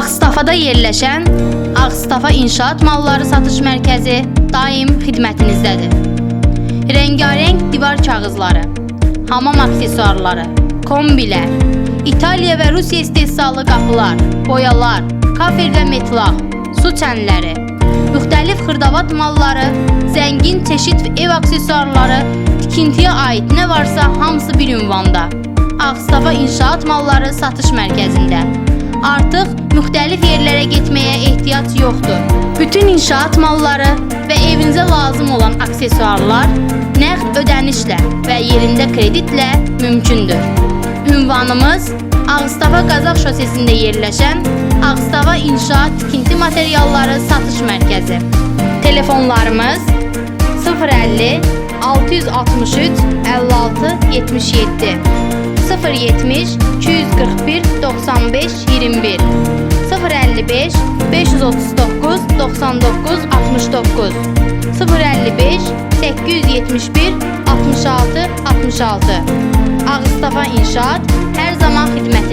Ağstafada yerləşən Ağstafa İnşaat Malları Satış Mərkəzi daim xidmətinizdədir. Rengarenk divar kağızları, hamam aksesuarları, kombilər, İtaliya və Rusiya istehsalı qapılar, boyalar, kafer və metlaq, su çənləri, müxtəlif xırdavat malları, zəngin çeşid ev aksesuarları, tikintiyə aid nə varsa hamısı bir ünvanda. Ağstafa İnşaat Malları Satış Mərkəzində. Artıq müxtəlif yerlərə getməyə ehtiyac yoxdur. Bütün inşaat malları və evinizə lazım olan aksesuarlar nəqd ödənişlə və yerində kreditlə mümkündür. Ünvanımız Ağstafa Qazax şosesində yerləşən Ağstafa İnşaat Tikinti Materialları Satış Mərkəzi. Telefonlarımız 050 663 56 77 070 241 95 21 055 539 99 69 055 871 66 66 Ağstafa İnşaat hər zaman xidmətinizdədir.